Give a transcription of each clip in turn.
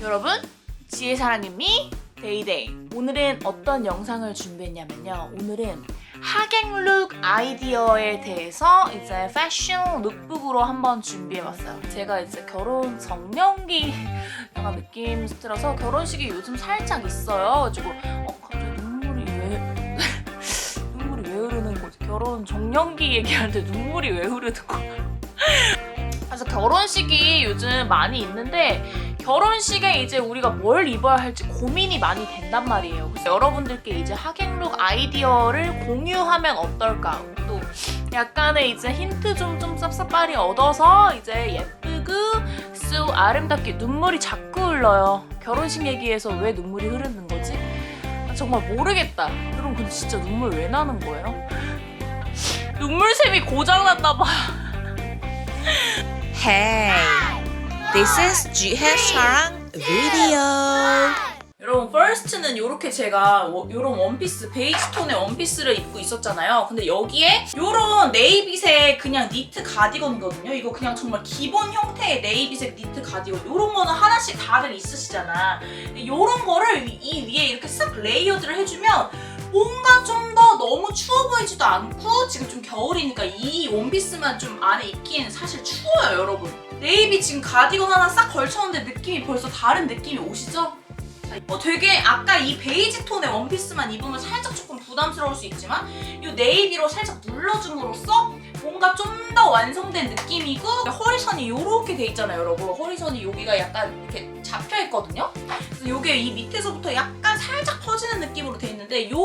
여러분, 지혜 사랑님이 데이데이. 오늘은 어떤 영상을 준비했냐면요. 오늘은 하객룩 아이디어에 대해서 이제 패션 룩북으로 한번 준비해봤어요. 제가 이제 결혼 정년기 약간 느낌 들어서 결혼식이 요즘 살짝 있어요. 가지고 어 갑자기 눈물이 왜 눈물이 왜 흐르는 거지? 결혼 정년기 얘기하는데 눈물이 왜 흐르는 거야? 그래서 결혼식이 요즘 많이 있는데 결혼식에 이제 우리가 뭘 입어야 할지 고민이 많이 된단 말이에요. 그래서 여러분들께 이제 하객룩 아이디어를 공유하면 어떨까? 또 약간의 이제 힌트 좀좀 쌉쌉빨이 얻어서 이제 예쁘고 쑥 아름답게 눈물이 자꾸 흘러요. 결혼식 얘기에서 왜 눈물이 흐르는 거지? 아, 정말 모르겠다. 여러분 근데 진짜 눈물 왜 나는 거예요? 눈물샘이 고장났나 봐. Hey, this is 지혜 사랑 video. 여러분 퍼스트는 이렇게 제가 이런 원피스 베이지 톤의 원피스를 입고 있었잖아요. 근데 여기에 이런 네이비색 그냥 니트 가디건이거든요. 이거 그냥 정말 기본 형태의 네이비색 니트 가디건. 이런 거는 하나씩 다들 있으시잖아. 이런 거를 이 위에 이렇게 싹 레이어드를 해주면 추워 보이지도 않고 지금 좀 겨울이니까 이 원피스만 좀 안에 입기에는 사실 추워요, 여러분. 네이비 지금 가디건 하나 싹 걸쳤는데 느낌이 벌써 다른 느낌이 오시죠? 어, 되게 아까 이 베이지 톤의 원피스만 입으면 살짝 조금 부담스러울 수 있지만 이 네이비로 살짝 눌러줌으로써 뭔가 좀 더 완성된 느낌이고 허리선이 이렇게 돼 있잖아요 여러분 허리선이 여기가 약간 이렇게 잡혀 있거든요 그래서 이게 이 밑에서부터 약간 살짝 퍼지는 느낌으로 돼 있는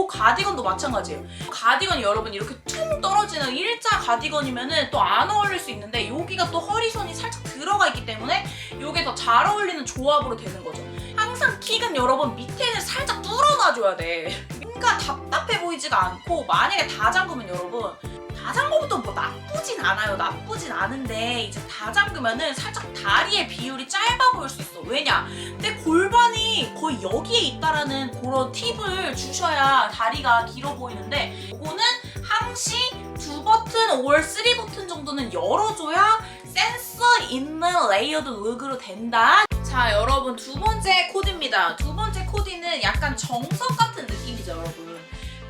가디건도 마찬가지예요 가디건이 여러분 이렇게 퉁 떨어지는 일자 가디건이면은 또 안 어울릴 수 있는데 여기가 또 허리선이 살짝 들어가 있기 때문에 이게 더 잘 어울리는 조합으로 되는 거죠 항상 킥은 여러분 밑에는 살짝 뚫어놔줘야 돼. 뭔가 답답해 보이지가 않고 만약에 다 잠그면 여러분 다 잠그면 뭐 나쁘진 않아요. 나쁘진 않은데 이제 다 잠그면은 살짝 다리의 비율이 짧아 보일 수 있어. 왜냐? 내 골반이 거의 여기에 있다라는 그런 팁을 주셔야 다리가 길어 보이는데 이거는 항시 두 버튼 or 쓰리 버튼 정도는 열어줘야 센스 있는 레이어드 룩으로 된다. 자, 여러분 두 번째 코디입니다. 두 번째 코디는 약간 정석 같은 느낌이죠, 여러분.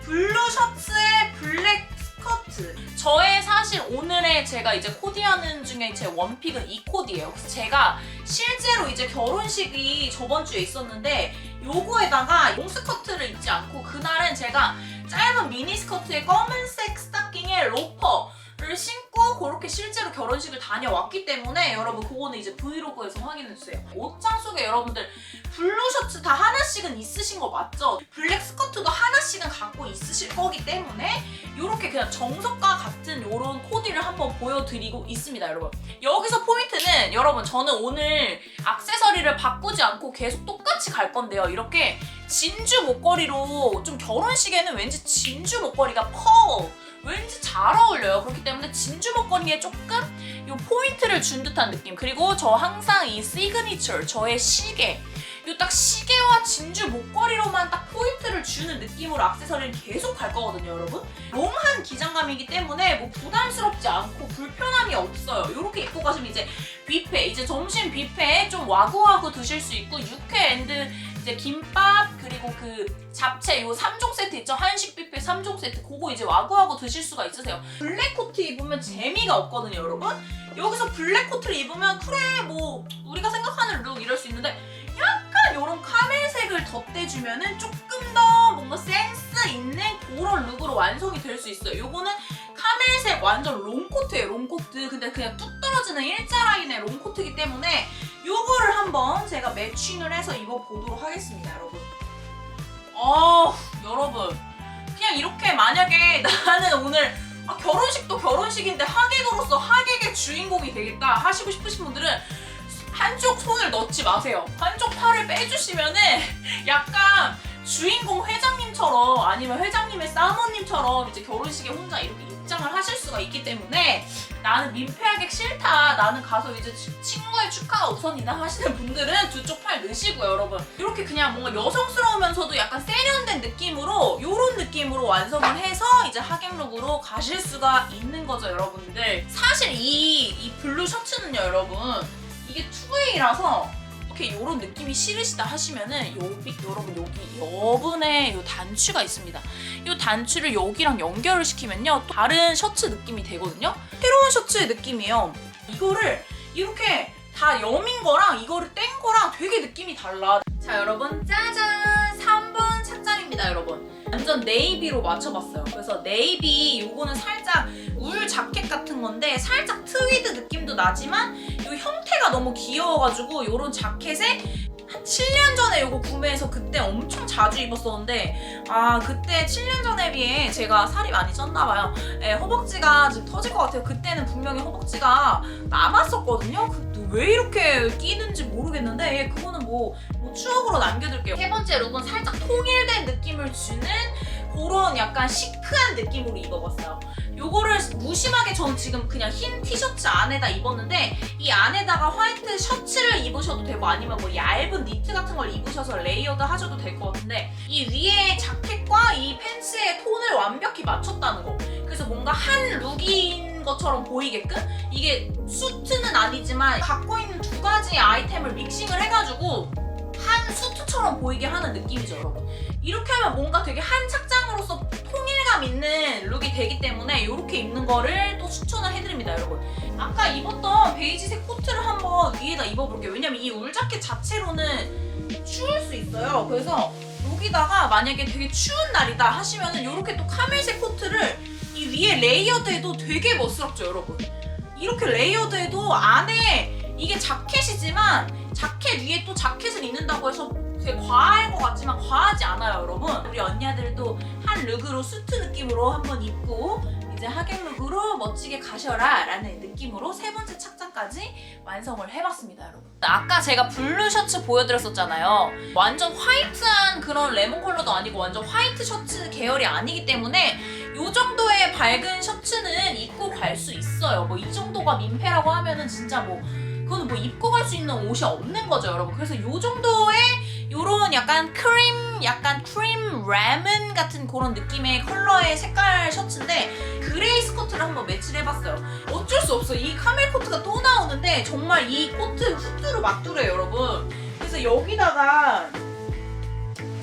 블루 셔츠에 블랙 스커트. 저의 사실 오늘의 제가 이제 코디하는 중에 제 원픽은 이 코디예요. 그래서 제가 실제로 이제 결혼식이 저번 주에 있었는데 요거에다가 롱스커트를 입지 않고 그날은 제가 짧은 미니스커트에 검은색 스타킹에 로퍼 를 신고 그렇게 실제로 결혼식을 다녀왔기 때문에 여러분 그거는 이제 브이로그에서 확인해주세요. 옷장 속에 여러분들 블루 셔츠 다 하나씩은 있으신 거 맞죠? 블랙 스커트도 하나씩은 갖고 있으실 거기 때문에 이렇게 그냥 정석과 같은 이런 코디를 한번 보여드리고 있습니다, 여러분. 여기서 포인트는 여러분 저는 오늘 액세서리를 바꾸지 않고 계속 똑같이 갈 건데요. 이렇게 진주 목걸이로 좀 결혼식에는 왠지 진주 목걸이가 펄 왠지 잘 어울려요. 그렇기 때문에 진주 목걸이에 조금 이 포인트를 준 듯한 느낌. 그리고 저 항상 이 시그니처 저의 시계 이딱 시계와 진주 목걸이로만 딱 포인트를 주는 느낌으로 액세서리를 계속 갈 거거든요, 여러분. 롱한 기장감이기 때문에 뭐 부담스럽지 않고 불편함이 없어요. 이렇게 입고 가시면 이제 뷔페, 이제 점심 뷔페에 좀 와구와구 드실 수 있고 육회 앤드 이제 김밥 그리고 그 잡채 요 3종 세트 있죠? 한식 뷔페 3종 세트 그거 이제 와구와구 드실 수가 있으세요. 블랙 코트 입으면 재미가 없거든요, 여러분. 여기서 블랙 코트를 입으면 그래 뭐 우리가 생각하는 룩 이럴 수 있는데 약간 요런 카멜색을 덧대주면은 조금 더 뭔가 센스 있는 그런 룩으로 완성이 될 수 있어요. 요거는 카멜색 완전 롱코트예요, 롱코트. 근데 그냥 뚝 떨어지는 일자 라인의 롱코트이기 때문에 요거를 한번 제가 매칭을 해서 입어보도록 하겠습니다, 여러분. 어, 여러분. 그냥 이렇게 만약에 나는 오늘 아, 결혼식도 결혼식인데 하객으로서 하객의 주인공이 되겠다 하시고 싶으신 분들은 한쪽 손을 넣지 마세요. 한쪽 팔을 빼주시면은 약간 주인공 회장님처럼 아니면 회장님의 사모님처럼 이제 결혼식에 혼자 이렇게 입장을 하실 수가 있기 때문에 나는 민폐하객 싫다. 나는 가서 이제 치- 친구의 축하가 우선이다 하시는 분들은 두 쪽 팔 넣으시고요, 여러분. 이렇게 그냥 뭔가 여성스러우면서도 약간 세련된 느낌으로 이런 느낌으로 완성을 해서 이제 하객룩으로 가실 수가 있는 거죠, 여러분들. 사실 이, 이 블루 셔츠는요, 여러분. 이게 2A라서 이렇게 이런 느낌이 싫으시다 하시면은 여기 여러분 여기 여분의 요 단추가 있습니다. 이 단추를 여기랑 연결을 시키면요 또 다른 셔츠 느낌이 되거든요. 새로운 셔츠의 느낌이에요. 이거를 이렇게 다 여민 거랑 이거를 뗀 거랑 되게 느낌이 달라. 자 여러분 짜잔 완전 네이비로 맞춰봤어요. 그래서 네이비 요거는 살짝 울 자켓 같은 건데 살짝 트위드 느낌도 나지만 요 형태가 너무 귀여워가지고 요런 자켓에 한 7년 전에 요거 구매해서 그때 엄청 자주 입었었는데 아 그때 7년 전에 비해 제가 살이 많이 쪘나봐요. 예, 허벅지가 지금 터질 것 같아요. 그때는 분명히 허벅지가 남았었거든요. 근데 왜 이렇게 끼는지 모르겠는데 예, 그거는 뭐, 뭐 추억으로 남겨둘게요. 세 번째 룩은 살짝 통일된 느낌을 주는 그런 약간 시크한 느낌으로 입어봤어요. 요거를 무심하게 저는 지금 그냥 흰 티셔츠 안에다 입었는데 이 안에다가 화이트 셔츠를 입으셔도 되고 아니면 뭐 얇은 니트 같은 걸 입으셔서 레이어드 하셔도 될 것 같은데 이 위에 자켓과 이 팬츠의 톤을 완벽히 맞췄다는 거. 그래서 뭔가 한 룩인 것처럼 보이게끔 이게 수트는 아니지만 갖고 있는 두 가지 아이템을 믹싱을 해가지고 한 수트처럼 보이게 하는 느낌이죠 여러분 이렇게 하면 뭔가 되게 한 착장으로서 통일감 있는 룩이 되기 때문에 이렇게 입는 거를 또 추천을 해드립니다 여러분. 아까 입었던 베이지색 코트를 한번 위에다 입어볼게요. 왜냐면 이 울 자켓 자체로는 추울 수 있어요. 그래서 여기다가 만약에 되게 추운 날이다 하시면은 이렇게 또 카멜색 코트를 이 위에 레이어드해도 되게 멋스럽죠 여러분. 이렇게 레이어드해도 안에 이게 자켓이지만 자켓 위에 또 자켓을 입는다고 해서 되게 과할 것 같지만 과하지 않아요 여러분. 우리 언니들도 한 룩으로 수트 느낌으로 한번 입고 이제 하객 룩으로 멋지게 가셔라 라는 느낌으로 세 번째 착장까지 완성을 해봤습니다 여러분. 아까 제가 블루 셔츠 보여드렸었잖아요. 완전 화이트한 그런 레몬 컬러도 아니고 완전 화이트 셔츠 계열이 아니기 때문에 요 정도의 밝은 셔츠는 입고 갈 수 있어요. 뭐 이 정도가 민폐라고 하면은 진짜 뭐 그거는 뭐 입고 갈 수 있는 옷이 없는 거죠 여러분. 그래서 요 정도의 요런 약간 크림 약간 크림 레몬 같은 그런 느낌의 컬러의 색깔 셔츠인데 그레이 스커트를 한번 매치를 해봤어요. 어쩔 수 없어. 이 카멜 코트가 또 나오는데 정말 이 코트 후뚜루 맞뚜루예요 여러분. 그래서 여기다가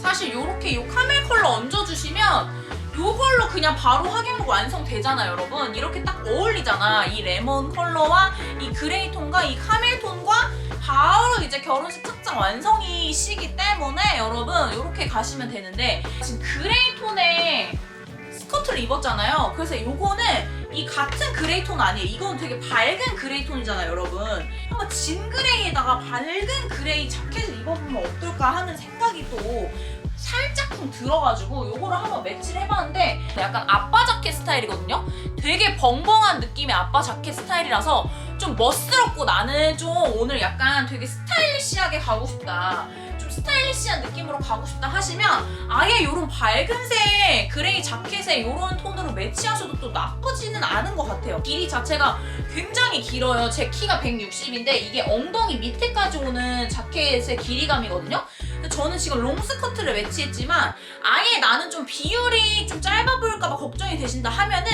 사실 요렇게 요 카멜 컬러 얹어주시면 요걸로 그냥 바로 하객룩 완성되잖아요 여러분. 이렇게 딱 어울리잖아. 이 레몬 컬러와 이 그레이 톤과 이 카멜 톤과 바로 이제 결혼식 착장 완성이 시기 때문에 여러분 이렇게 가시면 되는데 지금 그레이 톤의 스커트를 입었잖아요. 그래서 요거는 이 같은 그레이 톤 아니에요. 이건 되게 밝은 그레이 톤이잖아요 여러분. 한번 진 그레이에다가 밝은 그레이 자켓을 입어보면 어떨까 하는 생각이 또 살짝쿵 들어가지고 요거를 한번 매치를 해봤는데 약간 아빠 자켓 스타일이거든요? 되게 벙벙한 느낌의 아빠 자켓 스타일이라서 좀 멋스럽고 나는 좀 오늘 약간 되게 스타일리시하게 가고 싶다. 좀 스타일리시한 느낌으로 가고 싶다 하시면 아예 이런 밝은색 그레이 자켓에 이런 톤으로 매치하셔도 또 나쁘지는 않은 것 같아요. 길이 자체가 굉장히 길어요. 제 키가 160인데 이게 엉덩이 밑에까지 오는 자켓의 길이감이거든요. 저는 지금 롱스커트를 매치했지만 아예 나는 좀 비율이 좀 짧아 보일까봐 걱정이 되신다 하면은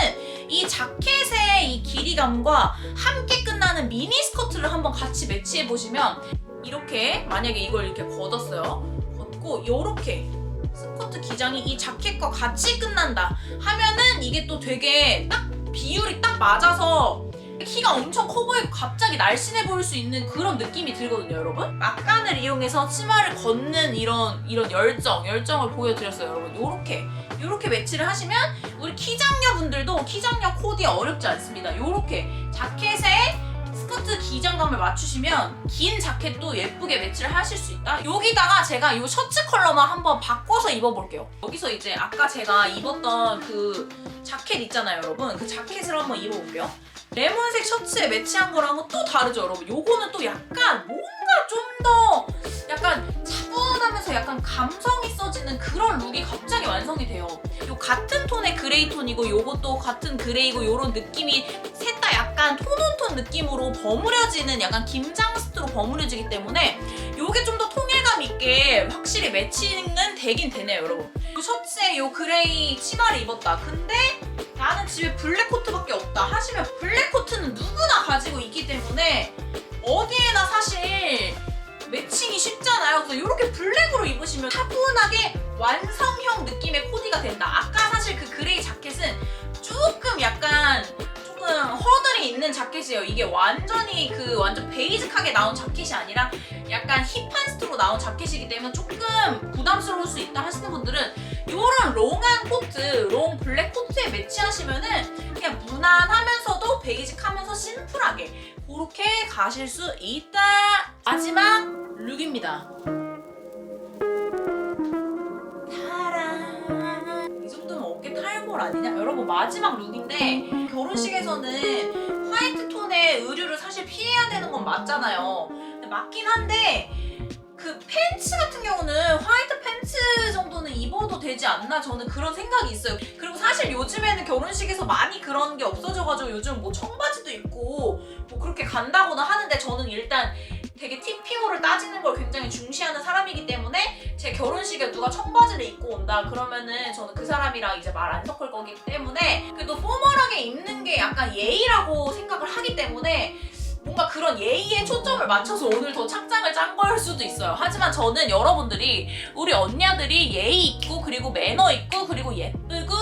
이 자켓의 이 길이감과 함께 끝나는 미니 스커트를 한번 같이 매치해 보시면 이렇게 만약에 이걸 이렇게 걷었어요. 걷고 이렇게 스커트 기장이 이 자켓과 같이 끝난다 하면은 이게 또 되게 딱 비율이 딱 맞아서 키가 엄청 커 보이고 갑자기 날씬해 보일 수 있는 그런 느낌이 들거든요, 여러분. 막간을 이용해서 치마를 걷는 이런 이런 열정, 열정을 보여드렸어요, 여러분. 요렇게 요렇게 매치를 하시면 우리 키장녀 분들도 키장녀 코디 어렵지 않습니다. 요렇게 자켓에 스커트 기장감을 맞추시면 긴 자켓도 예쁘게 매치를 하실 수 있다. 여기다가 제가 요 셔츠 컬러만 한번 바꿔서 입어볼게요. 여기서 이제 아까 제가 입었던 그 자켓 있잖아요, 여러분. 그 자켓을 한번 입어볼게요. 레몬색 셔츠에 매치한 거랑은 또 다르죠, 여러분. 요거는 또 약간 뭔가 좀 더 약간 차분하면서 약간 감성 있어지는 그런 룩이 갑자기 완성이 돼요. 요 같은 톤의 그레이 톤이고 요것도 같은 그레이고 요런 느낌이 셋 다 약간 톤온톤 느낌으로 버무려지는 약간 김장스트로 버무려지기 때문에 요게 좀 더 통일감 있게 확실히 매치는 되긴 되네요, 여러분. 요 셔츠에 요 그레이 치마를 입었다. 근데 나는 집에 블랙 코트밖에 없다 하시면 블랙 코트는 누구나 가지고 있기 때문에 어디에나 사실 매칭이 쉽잖아요. 그래서 이렇게 블랙으로 입으시면 차분하게 완성형 느낌의 코디가 된다. 아까 사실 그 그레이 자켓은 조금 약간 조금 허들이 있는 자켓이에요. 이게 완전히 그 완전 베이직하게 나온 자켓이 아니라 약간 힙한 스트로 나온 자켓이기 때문에 조금 부담스러울 수 있다 하시는 분들은 이런 롱한 코트, 롱 블랙 코트에 매치하시면은 그냥 무난하면서도 베이직하면서 심플하게 그렇게 가실 수 있다. 마지막 룩입니다. 이 정도면 어깨 탈골 아니냐? 여러분 마지막 룩인데 결혼식에서는 톤의 의류를 사실 피해야 되는 건 맞잖아요. 맞긴 한데 그 팬츠 같은 경우는 화이트 팬츠 정도는 입어도 되지 않나 저는 그런 생각이 있어요. 그리고 사실 요즘에는 결혼식에서 많이 그런 게 없어져가지고 요즘 뭐 청바지도 입고 뭐 그렇게 간다고는 하는데 저는 일단 되게 TPO를 따지는 걸 굉장히 중시하는 사람이기 때문에 제 결혼식에 누가 청바지를 입고 온다 그러면은 저는 그 사람이랑 이제 말 안 섞을 거기 때문에 그래도 포멀하게 입는 게 약간 예의라고 생각을 하기 때문에 뭔가 그런 예의에 초점을 맞춰서 오늘 더 착장을 짠 걸 수도 있어요. 하지만 저는 여러분들이 우리 언니들이 예의 있고 그리고 매너 있고 그리고 예쁘고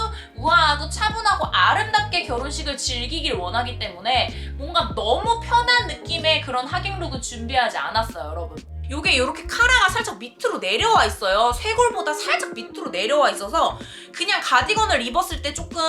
우아하고 차분하고 아름답게 결혼식을 즐기길 원하기 때문에 뭔가 너무 편한 느낌의 그런 하객룩은 준비하지 않았어요, 여러분. 요게 이렇게 카라가 살짝 밑으로 내려와 있어요. 쇄골보다 살짝 밑으로 내려와 있어서 그냥 가디건을 입었을 때 조금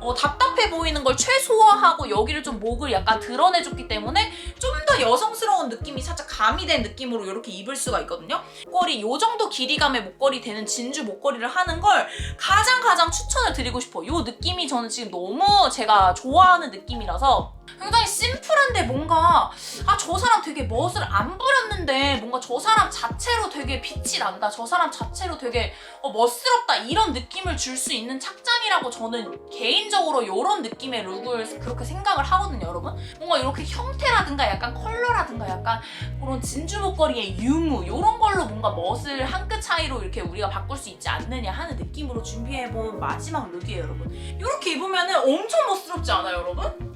어, 답답해 보이는 걸 최소화하고 여기를 좀 목을 약간 드러내줬기 때문에 좀 더 여성스러운 느낌이 살짝 가미된 느낌으로 이렇게 입을 수가 있거든요. 목걸이 요 정도 길이감의 목걸이 되는 진주 목걸이를 하는 걸 가장 가장 추천을 드리고 싶어요. 요 느낌이 저는 지금 너무 제가 좋아하는 느낌이라서 굉장히 심플 뭔가 아 저 사람 되게 멋을 안 부렸는데 뭔가 저 사람 자체로 되게 빛이 난다. 저 사람 자체로 되게 어, 멋스럽다 이런 느낌을 줄 수 있는 착장이라고 저는 개인적으로 이런 느낌의 룩을 그렇게 생각을 하거든요, 여러분. 뭔가 이렇게 형태라든가 약간 컬러라든가 약간 그런 진주 목걸이의 유무 이런 걸로 뭔가 멋을 한 끗 차이로 이렇게 우리가 바꿀 수 있지 않느냐 하는 느낌으로 준비해본 마지막 룩이에요, 여러분. 이렇게 입으면은 엄청 멋스럽지 않아요, 여러분?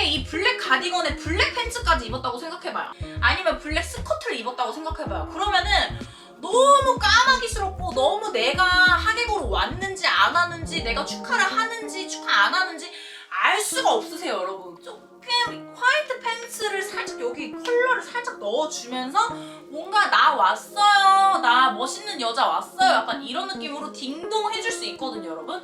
만약에 이 블랙 가디건에 블랙 팬츠까지 입었다고 생각해봐요. 아니면 블랙 스커트를 입었다고 생각해봐요. 그러면은 너무 까마귀스럽고 너무 내가 하객으로 왔는지 안 왔는지 내가 축하를 하는지 축하 안 하는지 알 수가 없으세요, 여러분. 조금 화이트 팬츠를 살짝 여기 컬러를 살짝 넣어주면서 뭔가 나 왔어요, 나 멋있는 여자 왔어요, 약간 이런 느낌으로 딩동 해줄 수 있거든요, 여러분.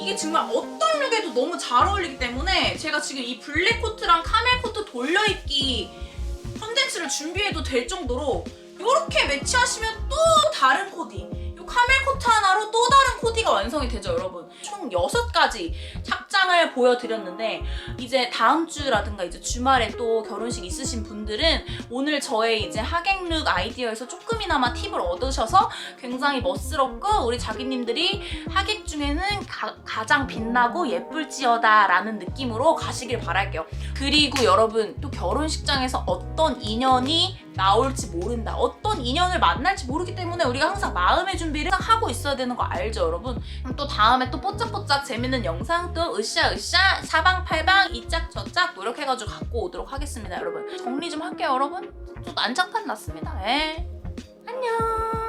이게 정말 어떤 룩에도 너무 잘 어울리기 때문에 제가 지금 이 블랙 코트랑 카멜 코트 돌려입기 컨텐츠를 준비해도 될 정도로 이렇게 매치하시면 또 다른 코디 이 카멜 코트 하나로 또 다른 코디가 완성이 되죠 여러분 총 6가지 착장을 보여드렸는데 이제 다음 주라든가 이제 주말에 또 결혼식 있으신 분들은 오늘 저의 이제 하객룩 아이디어에서 조금이나마 팁을 얻으셔서 굉장히 멋스럽고 우리 자기님들이 하객 중에는 가, 장 빛나고 예쁠지어다 라는 느낌으로 가시길 바랄게요. 그리고 여러분 또 결혼식장에서 어떤 인연이 나올지 모른다. 어떤 인연을 만날지 모르기 때문에 우리가 항상 마음의 준비를 하고 있어야 되는 거 알죠, 여러분? 또 다음에 또 뽀짝뽀짝 재밌는 영상 또 으쌰으쌰 사방팔방 이짝 저짝 노력해가지고 갖고 오도록 하겠습니다, 여러분. 정리 좀 할게요, 여러분. 좀 난장판 났습니다. 에. 안녕.